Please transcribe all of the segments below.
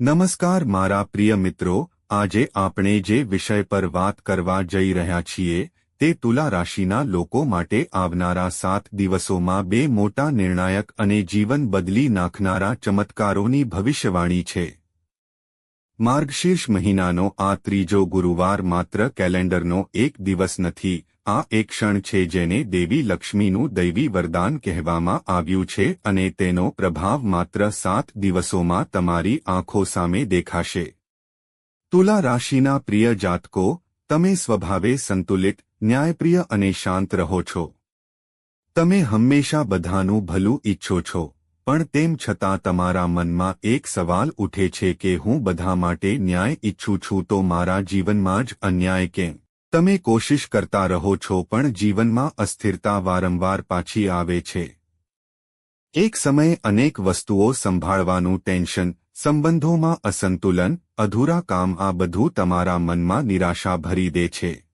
નમસ્કાર મારા પ્રિય મિત્રો, આજે આપણે જે વિષય પર વાત કરવા જઈ રહ્યા છીએ, તે તુલા રાશિના લોકો માટે આવનારા સાત દિવસોમાં બે મોટા નિર્ણાયક અને જીવન બદલી નાખનારા ચમત્કારોની ભવિષ્યવાણી છે. માર્ગશીર્ષ મહિનાનો આ ત્રીજો ગુરુવાર માત્ર કેલેન્ડરનો એક દિવસ નથી, આ એક ક્ષણ છે જેને દેવી લક્ષ્મીનું દૈવી વરદાન કહેવામાં આવ્યું છે અને તેનો પ્રભાવ માત્ર સાત દિવસોમાં તમારી આંખો સામે દેખાશે. તુલા રાશિના પ્રિય જાતકો, તમે સ્વભાવે સંતુલિત, ન્યાયપ્રિય અને શાંત રહો છો. તમે હંમેશા બધાનું ભલું ઈચ્છો છો. પણ તેમ છતાં તમારા મનમાં એક સવાલ ઉઠે છે કે હું બધા માટે ન્યાય ઈચ્છું છું તો મારા જીવનમાં જ અન્યાય કેમ? તમે કોશિશ કરતા રહો છો પણ જીવનમાં અસ્થિરતા વારંવાર પાછી આવે છે. એક સમયે અનેક વસ્તુઓ સંભાળવાનું ટેન્શન, સંબંધોમાં અસંતુલન, અધૂરા કામ આ બધું તમારા મનમાં નિરાશા ભરી દે છે.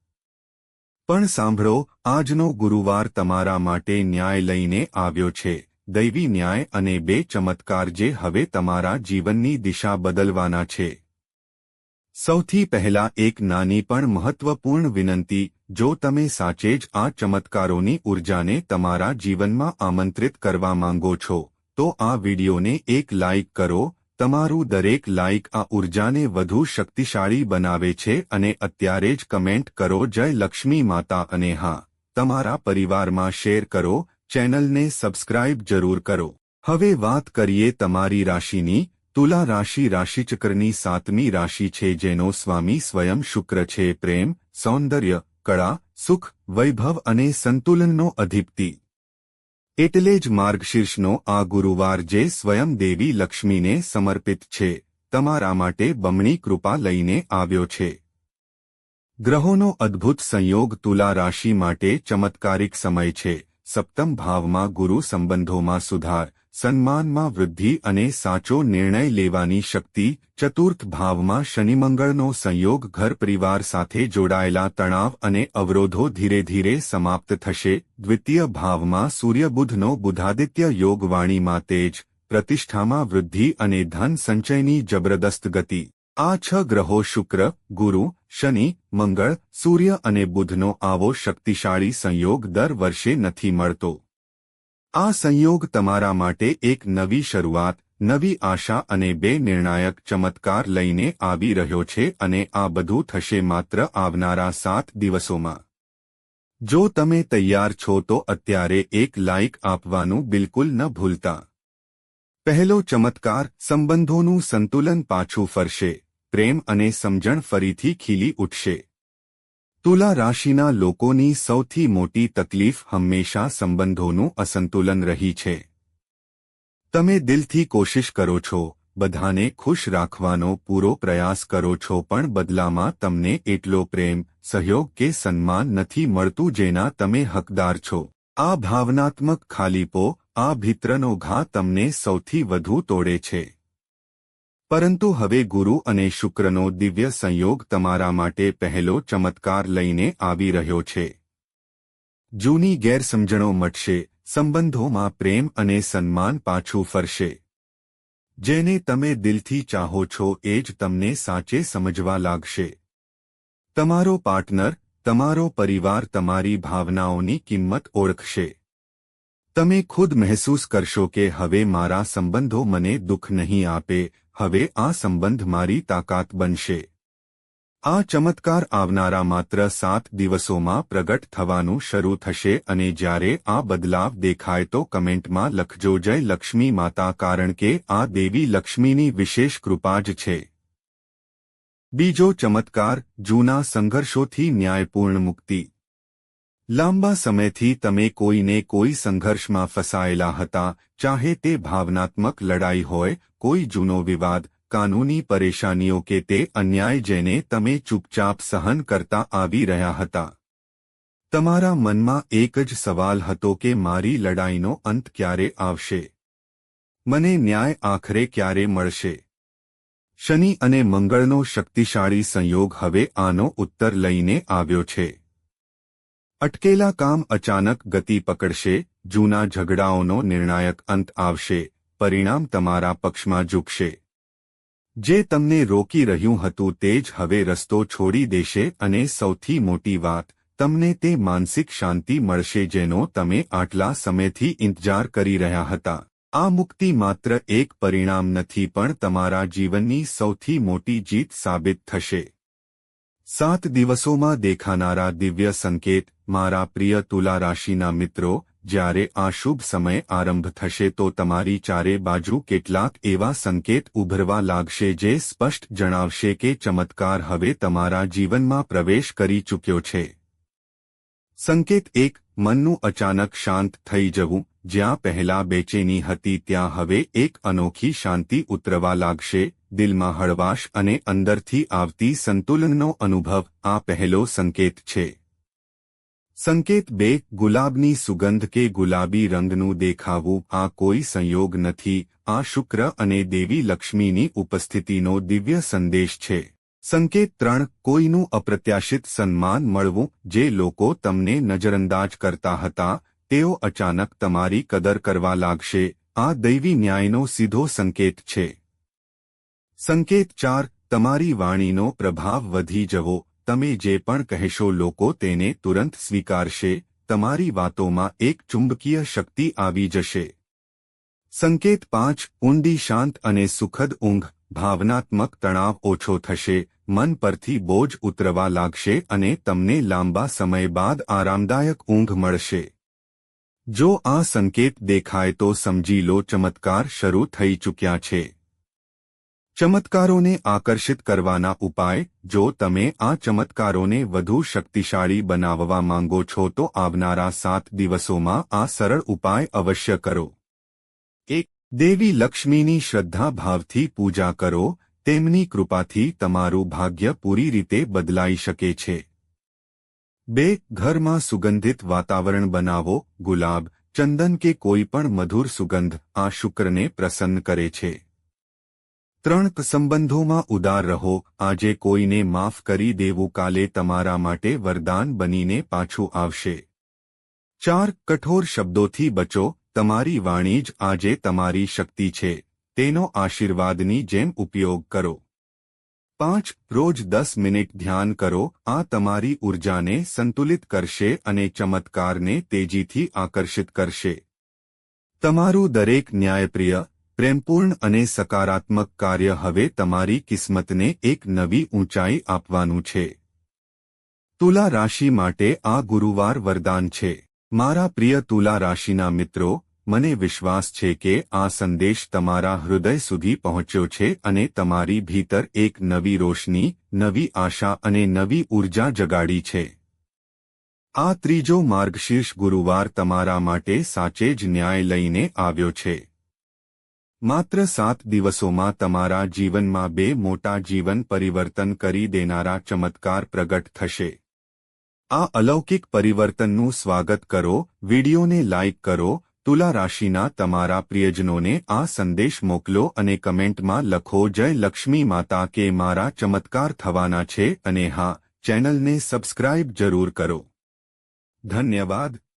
પણ સાંભળો, આજનો ગુરુવાર તમારા માટે ન્યાય લઈને આવ્યો છે. દૈવી ન્યાય અને બે ચમત્કાર જે હવે તમારા જીવનની દિશા બદલવાના છે. સૌથી પહેલા એક નાની પણ મહત્વપૂર્ણ વિનંતી, જો તમે સાચે જ આ ચમત્કારોની ઉર્જાને તમારા જીવનમાં આમંત્રિત કરવા માંગો છો, તો આ વિડિયોને એક લાઇક કરો, તમારું દરેક લાઇક આ ઉર્જાને વધુ શક્તિશાળી બનાવે છે અને અત્યારે જ કમેન્ટ કરો જય લક્ષ્મી માતા અને હા, તમારા પરિવારમાં શેર કરો ચેનલને સબસ્ક્રાઇબ જરૂર કરો. હવે વાત કરીએ તમારી રાશિની. તુલા રાશિ રાશિચક્રની સાતમી રાશિ છે જેનો સ્વામી સ્વયં શુક્ર છે. પ્રેમ, સૌંદર્ય, કળા, સુખ, વૈભવ અને સંતુલનનો અધિપતિ. એટલે જ માર્ગશીર્ષનો આ ગુરુવાર જે સ્વયં દેવી લક્ષ્મીને સમર્પિત છે, તમારા માટે બમણી કૃપા લઈને આવ્યો છે. ગ્રહોનો અદ્ભુત સંયોગ તુલા રાશિ માટે ચમત્કારિક સમય છે. સપ્તમ ભાવમાં ગુરુ સંબંધોમાં સુધાર, સન્માનમાં વૃદ્ધિ અને સાચો નિર્ણય લેવાની શક્તિ, ચતુર્થ ભાવમાં શનિમંગળનો સંયોગ ઘર પરિવાર સાથે જોડાયેલા તણાવ અને અવરોધો ધીરે ધીરે સમાપ્ત થશે. દ્વિતીય ભાવમાં સૂર્યબુધનો બુધાદિત્ય યોગવાણીમાં તેજ, પ્રતિષ્ઠામાં વૃદ્ધિ અને ધન સંચયની જબરદસ્ત ગતિ. આ છ ગ્રહો શુક્ર, ગુરુ શનિ, મંગળ, સૂર્ય અને બુધનો આવો શક્તિશાળી સંયોગ દર વર્ષે નથી મળતો. આ સંયોગ તમારા માટે એક નવી શરૂઆત, નવી આશા અને બે નિર્ણાયક ચમત્કાર લઈને આવી રહ્યો છે અને આ બધું થશે માત્ર આવનારા સાત દિવસોમાં. જો તમે તૈયાર છો તો અત્યારે એક લાઇક આપવાનું બિલકુલ ન ભૂલતા. પહેલો ચમત્કાર સંબંધોનું સંતુલન પાછું ફરશે. પ્રેમ અને સમજણ ફરીથી ખીલી ઉઠશે. તુલા રાશિના લોકોની સૌથી મોટી તકલીફ હંમેશા સંબંધોનું અસંતુલન રહી છે. તમે દિલથી કોશિશ કરો છો, બધાને ખુશ રાખવાનો પૂરો પ્રયાસ કરો છો પણ બદલામાં તમને એટલો પ્રેમ, સહયોગ કે સન્માન નથી મળતું જેના તમે હકદાર છો. આ ભાવનાત્મક ખાલીપો, આ ભિત્રનો ઘા તમને સૌથી વધુ તોડે છે. પરંતુ હવે ગુરુ અને શુક્રનો દિવ્ય સંયોગ તમારા માટે પહેલો ચમત્કાર લઈને આવી રહ્યો છે. જૂની ગેરસમજણો મટશે, સંબંધોમાં પ્રેમ અને સન્માન પાછું ફરશે. જેને તમે દિલથી ચાહો છો એ જ તમને સાચે સમજવા લાગશે. તમારો પાર્ટનર, તમારો પરિવાર તમારી ભાવનાઓની કિંમત ઓળખશે. તમે ખુદ મહેસૂસ કરશો કે હવે મારા સંબંધો મને દુઃખ નહીં આપે હવે આ સંબંધ મારી તાકાત બનશે. આ ચમત્કાર આવનારા માત્ર સાત દિવસોમાં પ્રગટ થવાનું શરૂ થશે અને જ્યારે આ બદલાવ દેખાય તો કમેન્ટમાં લખજો જય લક્ષ્મી માતા કારણ કે આ દેવી લક્ષ્મીની વિશેષ કૃપા જ છે. બીજો ચમત્કાર જૂના સંઘર્ષોથી ન્યાયપૂર્ણ મુક્તિ. લાંબા સમયથી તમે કોઈને કોઈ સંઘર્ષમાં ફસાયેલા હતા, ચાહે તે ભાવનાત્મક લડાઈ હોય, કોઈ જૂનો વિવાદ, કાનૂની પરેશાનીઓ કે તે અન્યાય જેને તમે ચૂપચાપ સહન કરતા આવી રહ્યા હતા. તમારા મનમાં એક જ સવાલ હતો કે મારી લડાઈનો અંત ક્યારે આવશે? મને ન્યાય આખરે ક્યારે મળશે? શનિ અને મંગળનો શક્તિશાળી સંયોગ હવે આનો ઉત્તર લઈને આવ્યો છે. અટકેલા કામ અચાનક ગતિ પકડશે, જૂના ઝઘડાઓનો નિર્ણાયક અંત આવશે, પરિણામ તમારા પક્ષમાં ઝૂકશે. જે તમને રોકી રહ્યું હતું તે જ હવે રસ્તો છોડી દેશે અને સૌથી મોટી વાત, તમને તે માનસિક શાંતિ મળશે જેનો તમે આટલા સમયથી ઇંતજાર કરી રહ્યા હતા. આ મુક્તિ માત્ર એક પરિણામ નથી પણ તમારા જીવનની સૌથી મોટી જીત સાબિત થશે. સાત દિવસોમાં દેખાનારા દિવ્ય સંકેત મારા પ્રિય તુલા રાશિના મિત્રો, જ્યારે આ શુભ સમય આરંભ થશે તો તમારી ચારે બાજુ કેટલાક એવા સંકેત ઉભરવા લાગશે જે સ્પષ્ટ જણાવશે કે ચમત્કાર હવે તમારા જીવનમાં પ્રવેશ કરી ચૂક્યો છે. સંકેત એક, મનનું અચાનક શાંત થઈ જવું. જ્યાં પહેલા બેચેની હતી ત્યાં હવે એક અનોખી શાંતિ ઉતરવા લાગશે. દિલમાં હળવાશ અને અંદરથી આવતી સંતુલનનો અનુભવ આ પહેલો સંકેત છે. સંકેત બે, ગુલાબની સુગંધ કે ગુલાબી રંગનું દેખાવું, આ કોઈ સંયોગ નથી, આ શુક્ર અને દેવી લક્ષ્મીની ઉપસ્થિતિનો દિવ્ય સંદેશ છે. સંકેત ત્રણ, કોઈનું અપ્રત્યાશિત સન્માન મળવું, જે લોકો તમને નજરઅંદાજ કરતા હતા, તેઓ અચાનક તમારી કદર કરવા લાગશે, આ દૈવી ન્યાયનો સીધો સંકેત છે. સંકેત ચાર, તમારી વાણીનો પ્રભાવ વધી જવો તમે જે પણ કહેશો લોકો તેને તુરંત સ્વીકારશે, તમારી વાતોમાં એક ચુંબકીય શક્તિ આવી જશે. સંકેત પાંચ, ઊંડી શાંત અને સુખદ ઊંઘ, ભાવનાત્મક તણાવ ઓછો થશે, મન પરથી બોજ ઉતરવા લાગશે અને તમને લાંબા સમય બાદ આરામદાયક ઊંઘ મળશે. જો આ સંકેત દેખાય તો સમજી લો, ચમત્કાર શરૂ થઈ ચૂક્યા છે. ચમત્કારોને આકર્ષિત કરવાના ઉપાય, જો તમે આ ચમત્કારોને વધુ શક્તિશાળી બનાવવા માંગો છો તો આવનારા સાત દિવસોમાં આ સરળ ઉપાય અવશ્ય કરો. એક, દેવી લક્ષ્મીની શ્રદ્ધા ભાવથી પૂજા કરો, તેમની કૃપાથી તમારું ભાગ્ય પૂરી રીતે બદલાઈ શકે છે. બે, ઘરમાં સુગંધિત વાતાવરણ બનાવો, ગુલાબ, ચંદન કે કોઈ પણ મધુર સુગંધ આ શુક્રને પ્રસન્ન કરે છે. ત્રણ સંબંધોમાં ઉદાર રહો, આજે કોઈને માફ કરી દેવું, કાલે તમારા માટે વરદાન બનીને પાછું આવશે. ચાર કઠોર શબ્દોથી બચો, તમારી વાણી જ આજે તમારી શક્તિ છે, તેનો આશીર્વાદની જેમ ઉપયોગ કરો. પાંચ, રોજ દસ મિનિટ ધ્યાન કરો, આ તમારી ઉર્જાને સંતુલિત કરશે અને ચમત્કારને તેજીથી આકર્ષિત કરશે. તમારું દરેક ન્યાયપ્રિય પ્રેમપૂર્ણ અને સકારાત્મક કાર્ય હવે તમારી કિસ્મતને એક નવી ઊંચાઈ આપવાનું છે. તુલા રાશિ માટે આ ગુરુવાર વરદાન છે. મારા પ્રિય તુલા રાશિના મિત્રો, મને વિશ્વાસ છે કે આ સંદેશ તમારા હૃદય સુધી પહોંચ્યો છે અને તમારી ભીતર એક નવી રોશની, નવી આશા અને નવી ઊર્જા જગાડી છે. આ ત્રીજો માર્ગશીર્ષ ગુરુવાર તમારા માટે સાચે જ ન્યાય લઈને આવ્યો છે. માત્ર સાત દિવસોમાં તમારા જીવનમાં બે મોટા જીવન પરિવર્તન કરી દેનારા ચમત્કાર પ્રગટ થશે. આ અલૌકિક પરિવર્તનનું સ્વાગત કરો, વિડીયોને લાઇક કરો, તુલા રાશિના તમારા પ્રિયજનોને આ સંદેશ મોકલો અને કમેન્ટમાં લખો, જય લક્ષ્મી માતા કે મારા ચમત્કાર થવાના છે અને હા, ચેનલને સબસ્ક્રાઇબ જરૂર કરો. ધન્યવાદ.